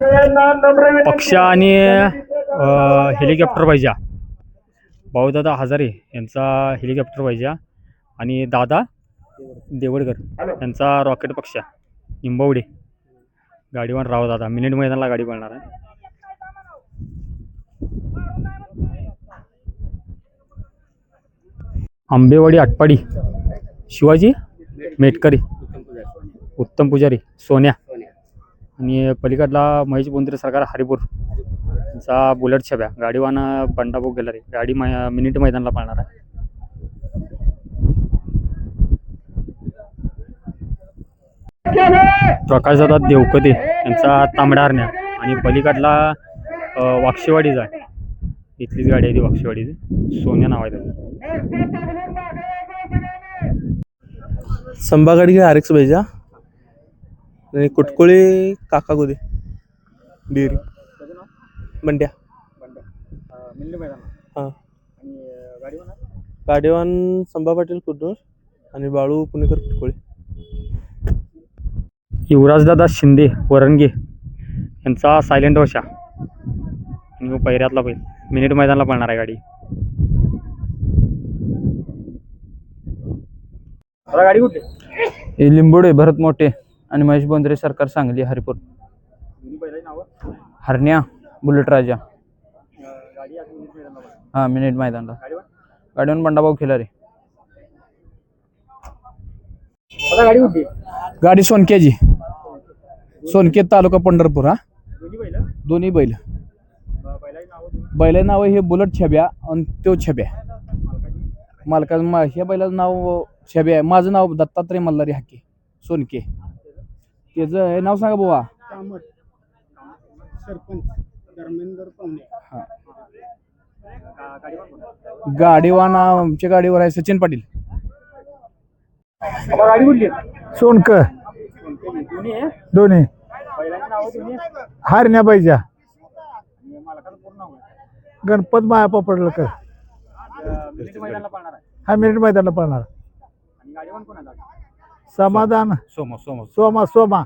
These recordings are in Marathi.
पक्ष आणि हेलिकॉप्टर पाहिजे भाऊदादा हजारे यांचा हेलिकॉप्टर पाहिजे आणि दादा देवडकर यांचा रॉकेट पक्ष. निंबवडे. गाडीवर राव दादा. मिनिट मैदानाला गाडी पळणार आहे. आंबेवाडी आटपाडी. शिवाजी मेटकरी. उत्तम पुजारी. सोन्या. आणि पलीकडला महेश बोंद्रे सरकार हरिपूर. चा बुलेट छब्या. गाडीवान बंडाभाऊ गेला रे. गाडी मै- मिनिट मैदानाला पाळणार आहे. प्रकाशदादा देवकते यांचा तांबडा हरण्या. आणि पलीकडला अ, वाक्षेवाडीचा आहे इथलीच गाडी आहे ती वाक्षेवाडीची. सोन्या नाव आहे त्याचं. संभागाडी आर एक्स पाहिजे आणि कुटकुळे काका गोदे. डेअरी बंड्या. हां. गाडीवान संभा पाटील कुदूर आणि बाळू पुणेकर कुटकुळे. युवराजदादा शिंदे वरणगे यांचा सायलेंट वशा आणि पहिऱ्यातला बैल. मिनिट मैदानाला पळणार आहे गाडी. गाडी कुठली? हे लिंबोडे भरत मोठे आणि महेश बोंद्रे सरकार सांगली हरिपूर. हरण्या बुलेट राजा. हां मिनिट मैदानला. गाडीवर बंडाभाऊ खिलारे. गाडी कुठली गाडी सोनके तालुका पंढरपूर हा. दोन्ही बैल. बैला नाव हे बुलट छब्या आणि तो छब्या. मालका मा ह्या बैलाचं नाव छब्या आहे. माझं नाव दत्तात्रय मल्हारी हाके सोनके. त्याचं हे नाव सांगा बुवा. हा. गाडीवान आमच्या गाडीवर आहे सचिन पाटील. गाडी कुठली? सोनकर दोन्ही हारण्या पाहिजे. गणपत माया पडलकर हा मिनिट मैदानाला पडणार समाधान. सोमा सोमा सोमा. सोमा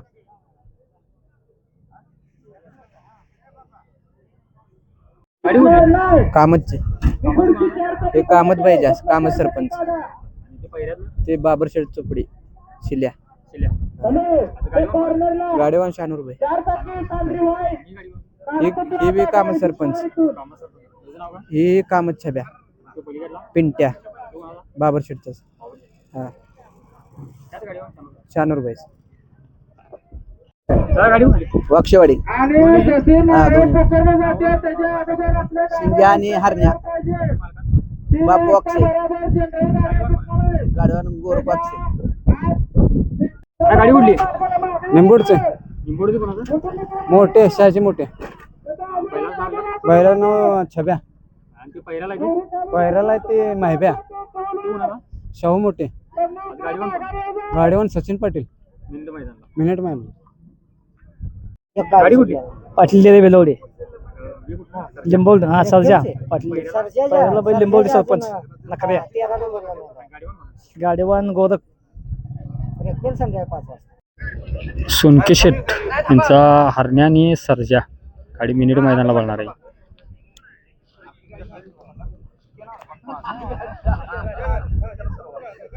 कामतचे हे कामत पाहिजे कामत सरपंच. ते बाबर शेठ चोपडी शिल्या. गाडीवान शहानूर रुपये हे बी कामत सरपंच. हे कामत छब्या. पिंट्या. बाबर शेठच. हा. शहानूर कुठली वाक्षवाडी. शिंग्या आणि हरण्या. बापू वाक्षे. गाडीवान गोर वाक्षे. गाडी कुठली निंबूडचे. निंबोडीचं मोठे शहाचे मोठे. बैलानं छब्या. पैराला ते माहिब्या. शाहू मोठे. गाडीवान सचिन पाटील. मिनिट मैदानाला. मिनिट माहिती गाडी कुठली? पाटील बेलवडे. लिंबवड हा सरजा. पाटील पहिला बैल सरपंच. नकऱ्या गाडीवान गोदक. सोनके शेट यांचा हरण्या आणि सरजा. गाडी मिनिट मैदानाला बनणार आहे.